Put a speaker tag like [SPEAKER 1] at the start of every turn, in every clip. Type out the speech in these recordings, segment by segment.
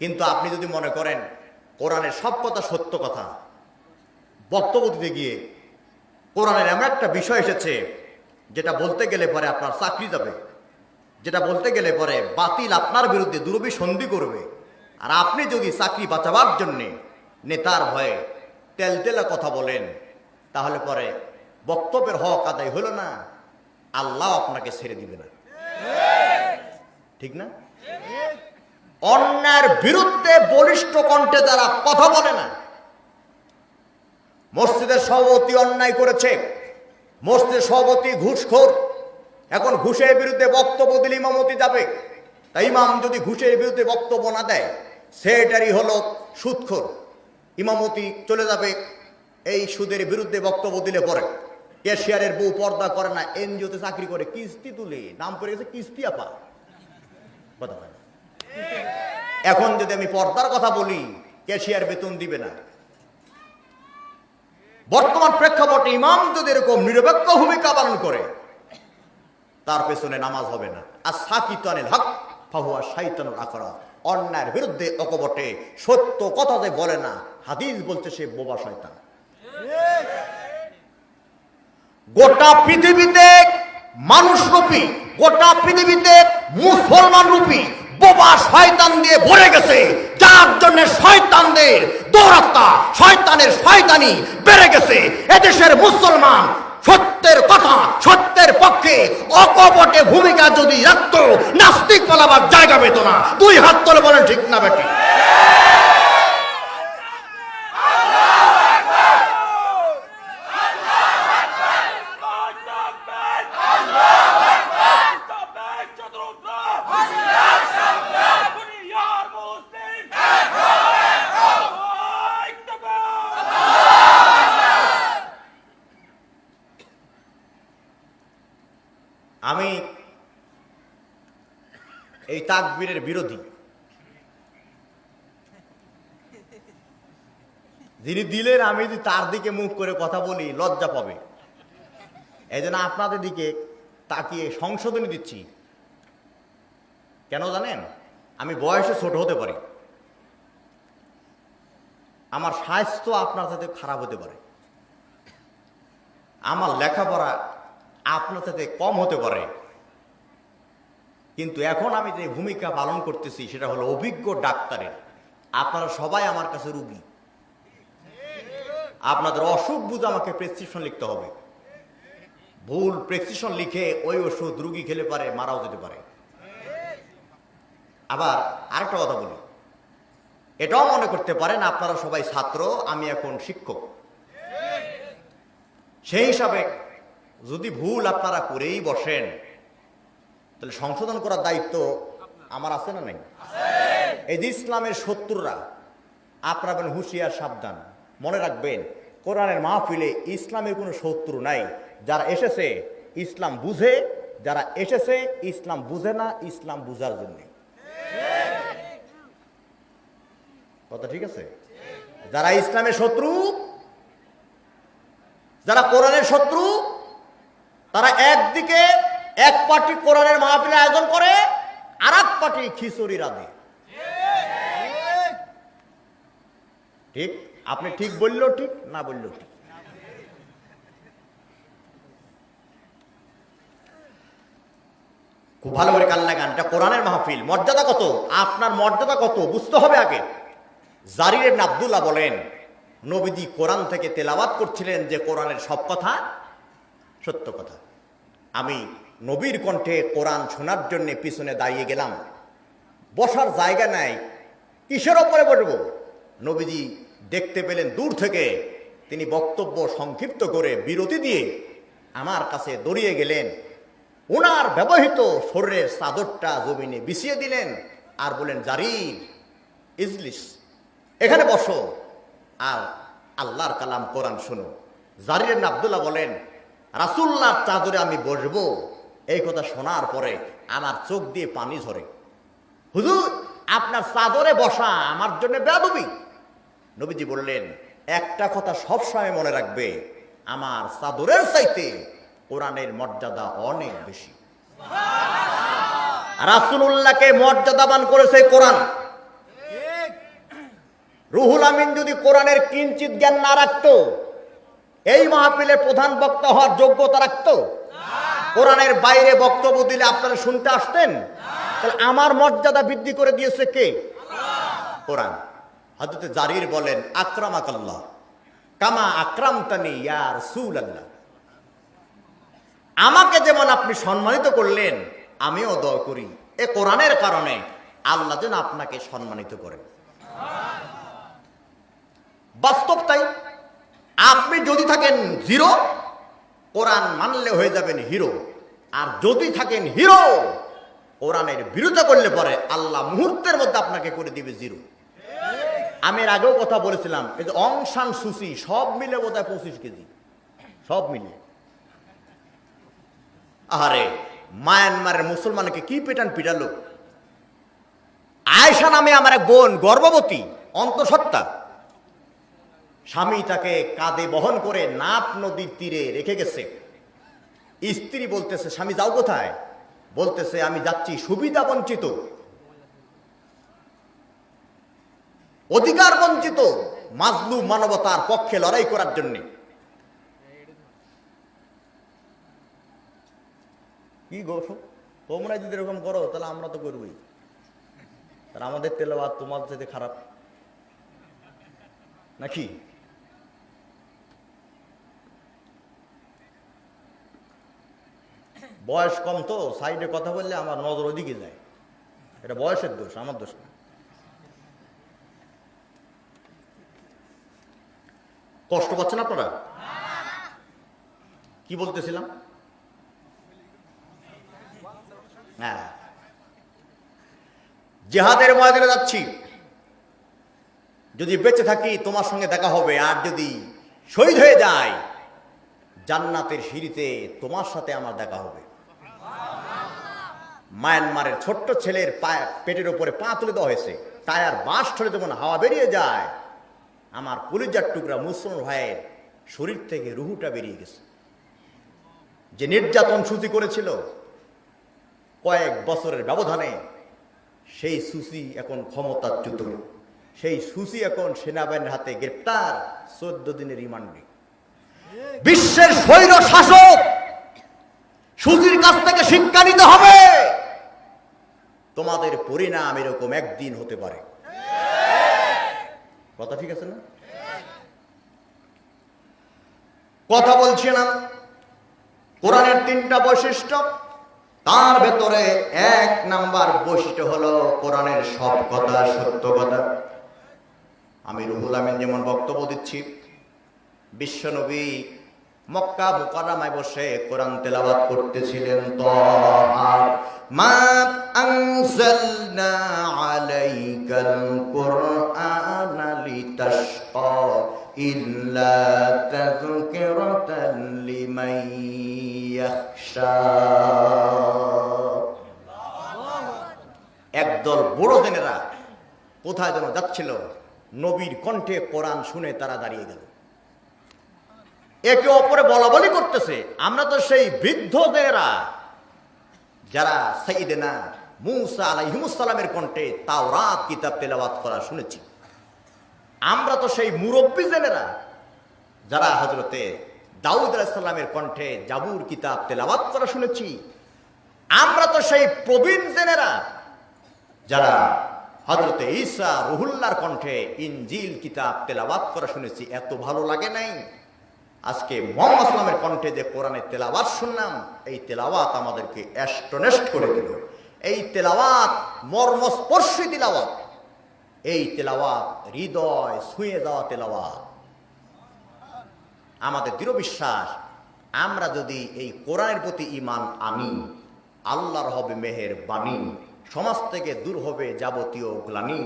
[SPEAKER 1] কিন্তু আপনি যদি মনে করেন, কোরআনের সব কথা সত্য কথা, বক্তব্য দিতে গিয়ে কোরআনের এমন একটা বিষয় এসেছে, যেটা বলতে গেলে পরে আপনার চাকরি যাবে, যেটা বলতে গেলে পরে বাতিল আপনার বিরুদ্ধে দুরভিসন্ধি করবে, আর আপনি যদি চাকরি বাঁচাবার জন্যে নেতার ভয়ে তেলতেলা কথা বলেন, তাহলে পরে বক্তব্যের হক আদায় হলো না, আল্লাহ আপনাকে ছেড়ে দিবে না। ঠিক না? অন্যায়ের বিরুদ্ধে বলিষ্ঠ কণ্ঠে যারা কথা বলে না, মসজিদের সভাপতি অন্যায় করেছে, মসজিদের সভাপতি ঘুষখোর, এখন ঘুষের বিরুদ্ধে বক্তব্য দিলে ইমামতি যাবে। তাই ইমাম যদি ঘুষের বিরুদ্ধে বক্তব্য না দেয়, সেটারই হলো সুদখোর। ইমামতি চলে যাবে, এই সুদের বিরুদ্ধে বক্তব্য দিলে পরে। এশিয়ারের বউ পর্দা করে না, এনজিওতে চাকরি করে, কিস্তি তুলে, নাম করে গেছে কিস্তি আপা। কথা। এখন যদি আমি পর্দার কথা বলি, ক্যাশিয়ার বেতন দিবে না। বর্তমান প্রেক্ষাপটে ইমাম যদি এরকম নিরপেক্ষ ভূমিকা পালন করে, তার পেছনে নামাজ হবে না। আর সাকিতানিল হক, ফাহুয়া শাইতানুল আখরা অন্যায়ের বিরুদ্ধে অকপটে সত্য কথা যে বলে না, হাদিস বলছে সে বোবা শয়তান। গোটা পৃথিবীতে মানুষ রূপী, গোটা পৃথিবীতে মুসলমান রূপী বোবা শয়তান দিয়ে ভরে গেছে। যার জন্য শয়তানদের দৌরাত্মা, শয়তানের শয়তানি বেড়ে গেছে। এদেশের মুসলমান সত্যের কথা, সত্যের পক্ষে অকপটে ভূমিকা যদি রাখতো, নাস্তিক বলাবার জায়গা পেত না। দুই হাত তোলে বলেন ঠিক না বেটি? তাকবীরের বিরোধী। যিনি দিলেন, আমি যদি তার দিকে মুখ করে কথা বলি, লজ্জা পাবে। এই জন্য আপনাদের দিকে তাকিয়ে সংশোধনী দিচ্ছি। কেন জানেন? আমি বয়সে ছোট হতে পারি। আমার স্বাস্থ্য আপনার সাথে খারাপ হতে পারে। আমার লেখাপড়া আপনার সাথে কম হতে পারে। কিন্তু এখন আমি যে ভূমিকা পালন করতেছি, সেটা হলো অভিজ্ঞ ডাক্তারের। আপনারা সবাই আমার কাছে রুগী। আপনাদের অসুখ বুঝে আমাকে প্রেসক্রিপশন লিখতে হবে। ভুল প্রেসক্রিপশন লিখে ওই ওষুধ রুগী খেলে পারে, মারাও যেতে পারে। আবার আরেকটা কথা বলি। এটাও মনে করতে পারেন, আপনারা সবাই ছাত্র, আমি এখন শিক্ষক। সেই হিসাবে যদি ভুল আপনারা করেই বসেন তাহলে সংশোধন করার দায়িত্ব আমার আছে না নাই? এই যে ইসলামের শত্রুরা, আপনারা বলেন হুঁশিয়ার, সাবধান। মনে রাখবেন, কোরআনের মাহফিলে ইসলামের কোনো শত্রু নাই। যারা এসেছে, ইসলাম বুঝে, যারা এসেছে, ইসলাম বুঝে না, ইসলাম বুঝার জন্য। কথা ঠিক আছে? যারা ইসলামের শত্রু, যারা কোরআনের শত্রু, তারা একদিকে এক পার্টি কোরআনের মাহফিলের আয়োজন করে আর এক পার্টি খিচুড়ি রাধে। ঠিক? আপনি ঠিক বললেও ঠিক, না বললেও ঠিক। খুব ভালো করে কান লাগান, এটা কোরআনের মাহফিল। মর্যাদা কত? আপনার মর্যাদা কত? বুঝতে হবে আগে। জারির আব্দুল্লাহ বলেন, নবীজি কোরআন থেকে তেলাওয়াত করছিলেন যে কোরআনের সব কথা সত্য কথা। আমি নবীর কণ্ঠে কোরআন শোনার জন্য পিছনে দাঁড়িয়ে গেলাম। বসার জায়গা নাই, কিসের ওপরে বসব? নবীজি দেখতে পেলেন দূর থেকে তিনি বক্তব্য সংক্ষিপ্ত করে বিরতি দিয়ে আমার কাছে দড়িয়ে গেলেন। ওনার ব্যবহৃত শরীরের চাদরটা জমিনে বিছিয়ে দিলেন আর বলেন জারির, ইজলিস, এখানে বসো আর আল্লাহর কালাম কোরআন শোনো। জারির আব্দুল্লাহ বলেন রাসুল্লাহর চাদরে আমি বসবো। এই কথা শোনার পরে আমার চোখ দিয়ে পানি ঝরে। হুজুর আপনার চাদরে বসা আমার জন্য বেদবি নবীজি বললেন একটা কথা সবসময় মনে রাখবে আমার চাদরের চাইতে কোরআনের মর্যাদা অনেক বেশি। রাসুল্লাহকে মর্যাদাবান করেছে কোরআন। রুহুল আমিন যদি কোরআনের কিঞ্চিত জ্ঞান না রাখতো এই মাহফিলের প্রধান বক্তা হওয়ার যোগ্যতা রাখতো কোরআনের বাইরে বক্তব্য দিলে আপনারা শুনতে আসতেন? তাহলে আমার মর্যাদা বৃদ্ধি করে দিয়েছে কে? কোরআন। হাজরতে জারির বলেন, আক্রামাকাল্লাহ, কামা আক্রামতানি ইয়া রাসূলুল্লাহ। আমাকে যেমন আপনি সম্মানিত করলেন, আমিও দয় করি। এ কোরআনের কারণে আল্লাহ যেন আপনাকে সম্মানিত করেন বাস্তব তাই। আপনি যদি থাকেন জিরো কোরআন মানলে হয়ে যাবেন হিরো। আর যদি থাকেন হিরো, কোরআনের বিরোধিতা করলে পরে আল্লাহ মুহূর্তের মধ্যে আপনাকে করে দিবে জিরো। আমি এর আগেও কথা বলেছিলাম, এই যে অংশান সুসি সব মিলে বোধ হয় পঁচিশ কেজি। সব মিলে। আরে মায়ানমারের মুসলমানকে কি পেটান পিটালো? আয়সা নামে আমার এক বোন, গর্ভবতী, অন্তঃসত্ত্বা। স্বামী তাকে কাঁধে বহন করে নাপ নদীর তীরে রেখে গেছে। স্ত্রী বলতেছে, স্বামী, যাও কোথায়? বলতেছে, আমি যাচ্ছি সুবিধা বঞ্চিত। অধিকার বঞ্চিত মাজলু মানবতার পক্ষে লড়াই করার জন্য। কি গো? তোমরা যদি এরকম করো, তাহলে আমরা তো করবই। তাহলে আমাদের তেলাবাদ তোমার যেতে খারাপ। নাকি? বয়স কম তো, সাইডে কথা বললে আমার নজর ওদিকে যায়। এটা বয়সের দোষ, আমার দোষ না। কষ্ট পাচ্ছেন আপনারা? কি বলতেছিলাম? হ্যাঁ। জেহাদের ময়দানে যাচ্ছি। যদি বেঁচে থাকি, তোমার সঙ্গে দেখা হবে। আর যদি শহীদ হয়ে যায় জান্নাতের সিঁড়িতে তোমার সাথে আমার দেখা হবে। মায়ানমারের ছোট্ট ছেলের পায়ে, পেটের উপরে পা তুলে দেওয়া হয়েছে। টায়ার বাস ঠলে যখন হাওয়া বেরিয়ে যায়। আমার কলিজার টুকরা মুসলমান ভাইয়ের শরীর থেকে রুহুটা বেরিয়ে গেছে। যে নির্যাতন সূচি করেছিল, কয়েক বছরের ব্যবধানে, সেই সুসি এখন ক্ষমতাচ্যুত। সেই সুসি এখন সেনাবাহিনীর হাতে গ্রেপ্তার, চোদ্দ দিনের রিমান্ডে বিশ্বের স্বৈর শাসক সুজির কাছ থেকে শিক্ষা নিতে হবে। তোমাদের পরিণাম এরকম একদিন হতে পারে। কথা ঠিক আছে না? কথা বলছি না। কোরআনের তিনটা বৈশিষ্ট্য, তার ভেতরে এক নাম্বার বৈশিষ্ট্য হলো কোরআনের সব কথা সত্য কথা। আমি রুহুল আমিন যেমন বক্তব্য দিচ্ছি, বিশ্বনবী মক্কা মুকাররামায় বসে কোরআন তেলাওয়াত করতেছিলেন তো। মা আনজালনা আলাইকাল কুরআনা লিতাশকা ইল্লা তাযকিরাতান লিমান ইয়াখশা। একদল বড় জেনেরা কোথায় যেন যাচ্ছিল, নবীর কণ্ঠে কোরআন শুনে তারা দাঁড়িয়ে গেল। একে অপরে বলা বলি করতেছে। আমরা তো সেই বৃদ্ধদেরা যারা সাইদেনা মুসা আলাইহিমুসালামের কণ্ঠে তাও রাত কিতাব, তেলাওয়াত করা শুনেছি। আমরা তো সেই মুরব্বী জেনেরা যারা হজরতে দাউদ আলাইসাল্লামের কণ্ঠে জাবুর, কিতাব, তেলাওয়াত করা শুনেছি। আমরা তো সেই প্রবীণ জেনেরা যারা হজরতে ঈসা রুহুল্লার কণ্ঠে ইনজিল, কিতাব, তেলাওয়াত করা শুনেছি। এত ভালো লাগে নাই। আজকে মোহাম্মদ আসলামের কণ্ঠে যে কোরআনের তেলাওয়াত শুনলাম, এই তেলাওয়াত আমাদেরকে অ্যাস্টনেস্ট করে দিল। এই তেলাওয়াত মর্মস্পর্শী তেলাওয়াত। এই তেলাওয়াত হৃদয় ছুঁয়ে যাওয়া তেলাওয়াত। আমাদের দৃঢ় বিশ্বাস, আমরা যদি এই কোরআনের প্রতি ইমান আনি, আল্লাহর হবে মেহের বাণী সমাজ থেকে দূর হবে যাবতীয় গ্লানি।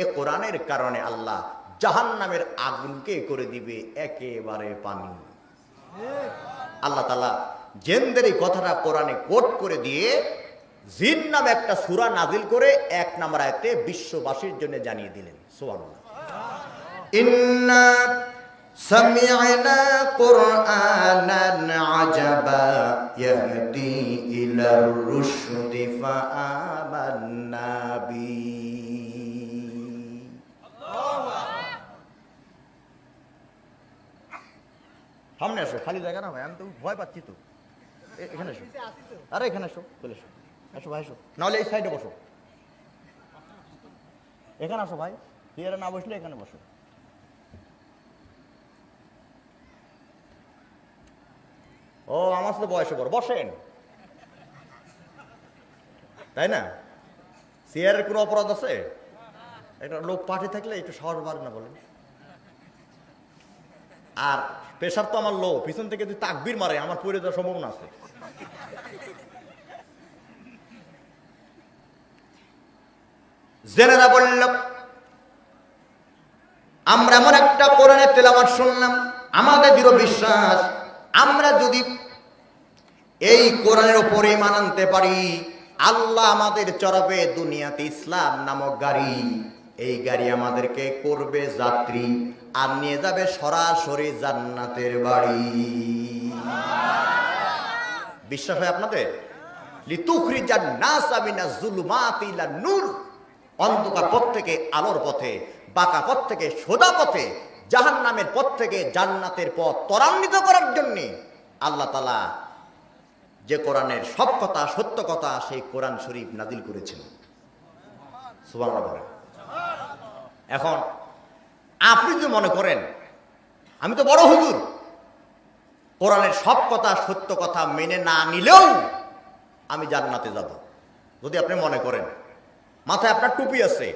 [SPEAKER 1] এ কোরআনের কারণে আল্লাহ জাহান নামের আগুনকে করে দিবে একেবারে পানি আল্লাহ তালা জেনদের এই কথাটা কোরআনে কোট করে দিয়ে জিন নামে একটা সুরা নাজিল করে এক নাম্বার আয়তে বিশ্ববাসীর জন্য জানিয়ে দিলেন সোহান ইন্না سمعنا قرآنا عجبا يهدي إلى الرشد فآمنا به সামনে আসো, খালি জায়গা না ভাই, আমি তো ভয় পাচ্ছি তো। এখানে এসো। আরে, এখানে এসো, চলে এসো। এসো ভাই, এসো। নাহলে এই সাইডে বসো। এখানে আসো ভাই চেয়ারে না বসলে এখানে বসো। ও, আমার সাথে বয়সে বড়, বসেন। তাই না? চেয়ারের কোনো অপরাধ আছে? একটা লোক পাঠে থাকলে একটু সাহস বাড়ে না বলেন। আর প্রেশার তো আমার লো পিছন থেকে যদি তাকবির মারে, আমার পড়ে যাওয়ার সম্ভাবনা আছে। জেনেরা বলল, আমরা এমন একটা কোরআনের তেলাবাদ শুনলাম, আমাদের দৃঢ় বিশ্বাস, আমরা যদি এই কোরআনের ওপরে মানানতে পারি, আল্লাহ আমাদের চড়াবে দুনিয়াতে ইসলাম নামক গাড়ি। এই গাড়ি আমাদেরকে করবে যাত্রী আর নিয়ে যাবে সরাসরি জান্নাতের বাড়ি। বিশ্বাস হয় আপনাদের? আলোর পথে, বাঁকা পথ থেকে, সোজা পথে পথ থেকে, জান্নাতের পথ ত্বরান্বিত করার জন্য আল্লাহ তালা যে কোরআনের সব কথা, সত্য কথা, সেই কোরআন শরীফ নাজিল করেছেন। বলেন। এখন আপনি যদি মনে করেন, আমি তো বড় হুজুর, কোরআনের সব কথা সত্য কথা মেনে না নিলেও আমি জান্নাতে যাব। যদি আপনি মনে করেন, মাথায় আপনার টুপি আছে,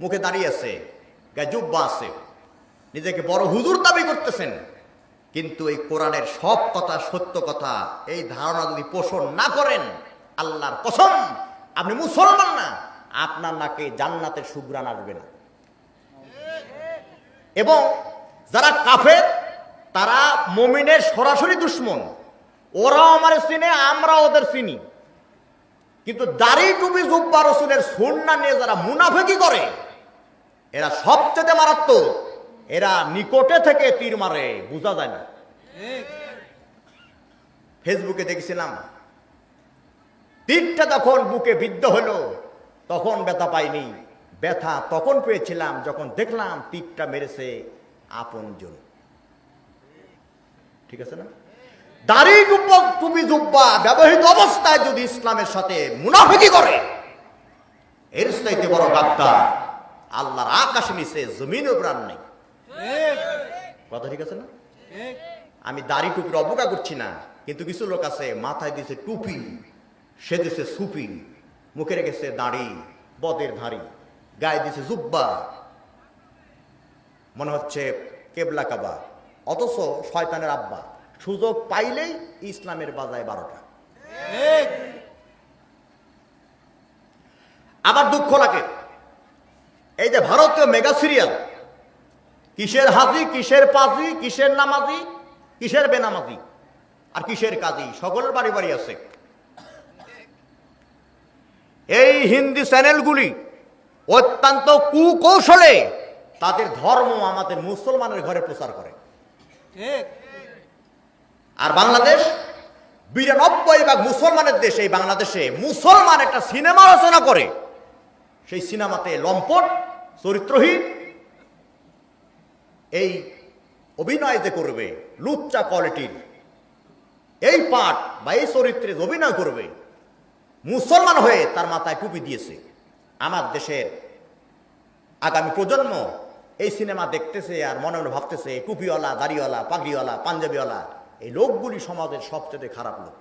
[SPEAKER 1] মুখে দাঁড়িয়ে আছে, গায়ে জুব্বা আছে, নিজেকে বড় হুজুর দাবি করতেছেন, কিন্তু এই কোরআনের সব কথা সত্য কথা, এই ধারণা যদি পোষণ না করেন, আল্লাহর কসম, আপনি মুসলমান না, আপনার নাকে জান্নাতের সুগ্রাণ আসবে না। এবং যারা কাফের, তারা মমিনের সরাসরি দুশ্মন। ওরাও আমার চিনে আমরা ওদের চিনি। কিন্তু দাড়ি টুপি জুব্বা রসুলের সুন্না নিয়ে যারা মুনাফেকি করে, এরা সবচেয়ে মারাত্মক। এরা নিকটে থেকে তীর মারে, বোঝা যায় না। ফেসবুকে দেখছিলাম, তীরটা যখন বুকে বিদ্ধ হলো, তখন ব্যথা পাইনি। ব্যথা তখন পেয়েছিলাম, যখন দেখলাম তীরটা মেরেছে আপন আপনজন ঠিক আছে না? দাড়ি টুপি জুব্বা ব্যবহৃত অবস্থায় যদি ইসলামের সাথে মুনাফিকি করে, এর চাইতে বড় গাদ্দার আল্লাহর আকাশ নিচে জমিনও প্রাণ নেই। কথা ঠিক আছে না? আমি দাড়ি টুপির অবজ্ঞা করছি না, কিন্তু কিছু লোক আছে, মাথায় দিছে টুপি সে দিছে সুপি, মুখে রেখেছে দাড়ি, বদের ধারি গায়ে দিছে জুব্বা। মনে হচ্ছে কেবলা কাবা। অথচ শয়তানের আব্বা। সুযোগ পাইলেই ইসলামের বাজায় বারোটা। আবার দুঃখ লাগে। এই যে ভারতীয় মেগা সিরিয়াল, কিসের হাজি, কিসের পাজি, কিসের নামাজি, কিসের বেনামাজি, আর কিসের কাজী সকলের বাড়ি বাড়ি আছে। এই হিন্দি চ্যানেলগুলি অত্যন্ত কুকৌশলে তাদের ধর্ম আমাদের মুসলমানের ঘরে প্রচার করে। আর বাংলাদেশ বিরানব্বই ভাগ মুসলমানের দেশে এই বাংলাদেশে। মুসলমান একটা সিনেমা রচনা করে। সেই সিনেমাতে লম্পট চরিত্রহীন এই অভিনয় যে করবে লুচ্চা কোয়ালিটির এই পাঠ বা এই চরিত্রে অভিনয় করবে মুসলমান হয়ে তার মাথায় টুপি দিয়েছে। আমার দেশের আগামী প্রজন্ম এই সিনেমা দেখতেছে আর মনে মনে ভাবতেছে টুপিওয়ালা দাড়িওয়ালা, পাগড়িওয়ালা, পাঞ্জাবিওয়ালা, এই লোকগুলি সমাজের সবচেয়ে খারাপ লোক।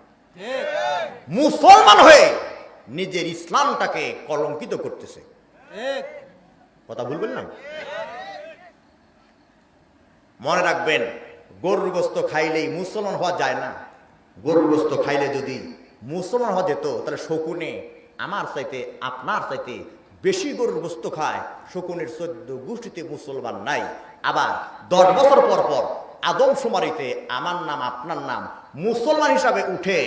[SPEAKER 1] মুসলমান হয়ে নিজের ইসলামটাকে কলঙ্কিত করতেছে। কথা ভুলবেন না? মনে রাখবেন, গরুর গোস্ত খাইলেই মুসলমান হওয়া যায় না। গরুর গোস্ত খাইলে যদি মুসলমান হওয়া যেত, তাহলে শকুনে আমার চাইতে, আপনার চাইতে বেশি গরুর গোস্ত খায় শকুনের চোদ্দ গোষ্ঠীতে মুসলমান নাই। আবার দশ বছর পর পর আদম সুমারিতে আমার নাম, আপনার নাম মুসলমান হিসাবে উঠে,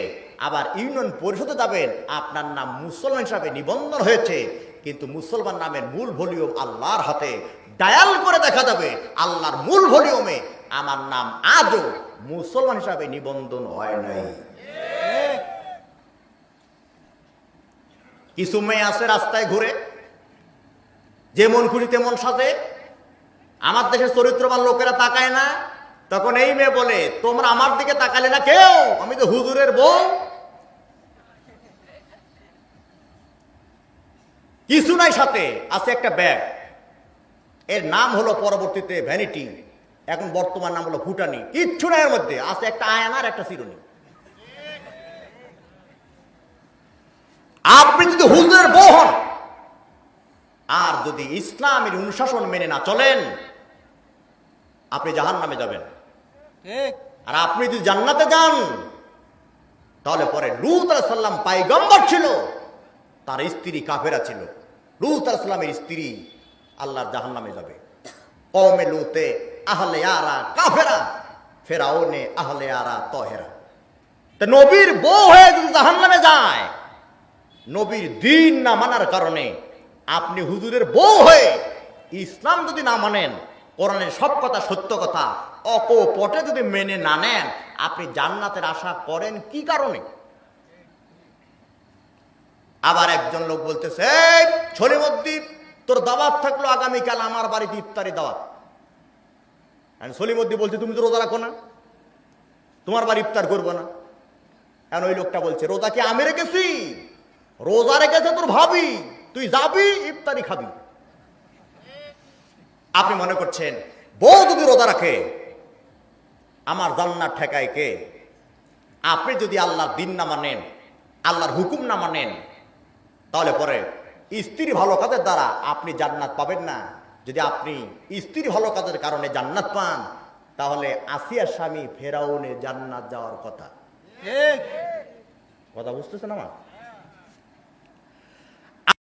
[SPEAKER 1] আবার ইউনিয়ন পরিষদে যাবেন, আপনার নাম মুসলমান হিসাবে নিবন্ধন হয়েছে। কিন্তু মুসলমান নামের মূল ভলিউম আল্লাহর হাতে। ডায়াল করে দেখা যাবে আল্লাহর মূল ভলিউমে আমার নাম আজও মুসলমান হিসাবে নিবন্ধন হয় নাই। কিছু মেয়ে আছে রাস্তায় ঘুরে যেমন খুশি তেমন সাথে আমার দেশের চরিত্রবান লোকেরা তাকায় না, তখন এই মেয়ে বলে, তোমরা আমার দিকে তাকালে না কেউ? আমি তো হুজুরের বউ। কিছু নাই সাথে, আছে একটা ব্যাগ। এর নাম হলো পরবর্তীতে ভ্যানিটি, এখন বর্তমান নাম হলো ফুটানি কিচ্ছু নাই এর মধ্যে, আছে একটা আয়নার একটা চিরুনি আপনি যদি হুজুরের বউ হন আর যদি ইসলামের অনুশাসন মেনে না চলেন আপনি জাহান নামে যাবেন আর আপনি যদি জান্নাতে যান তাহলে পরে লুত সাল্লাম পাইগম্বর ছিল তার স্ত্রী কাফেরা ছিল। লুত সাল্লামের স্ত্রী আল্লাহর জাহান নামে যাবে। কমে লুতে আহলে আরা কাফেরা ফেরাউনে আহলে আরা তহেরা। নবীর বউ হয়ে যদি নবীর দিন না মানার কারণে আপনি হুজুরের বউ হয়ে ইসলাম যদি না মানেন কোরআনের সব কথা সত্য কথা অকপটে যদি মেনে না নেন আপনি জান্নাতের আশা করেন কি কারণে? আবার একজন লোক বলতেছে "এই, সলিমদ্দীপ তোর দাওয়াত থাকল আগামীকাল আমার বাড়িতে ইফতারি দাওয়াত। সলিমদ্দি বলছে তুমি তো রোজা রাখো না তোমার বাড়ি ইফতার করব না। এখন ওই লোকটা বলছে রোজা কি আমি রেখেছি? রোজা রেখেছে তোর ভাবি তুই যাবি ইফতারি খাবি। আপনি মনে করছেন বউ যদি রোজা রাখে আমার জান্নার ঠেকায় কে? আপনি যদি আল্লাহর দিন না মানেন আল্লাহর হুকুম না মানেন তাহলে পরে স্ত্রী ভালো কাজের দ্বারা আপনি জান্নাত পাবেন না। যদি আপনি স্ত্রী ভালো কাজের কারণে জান্নাত পান তাহলে আসিয়ার স্বামী ফেরাউনে জান্নাত যাওয়ার কথা। কথা বুঝতেছেন আমার?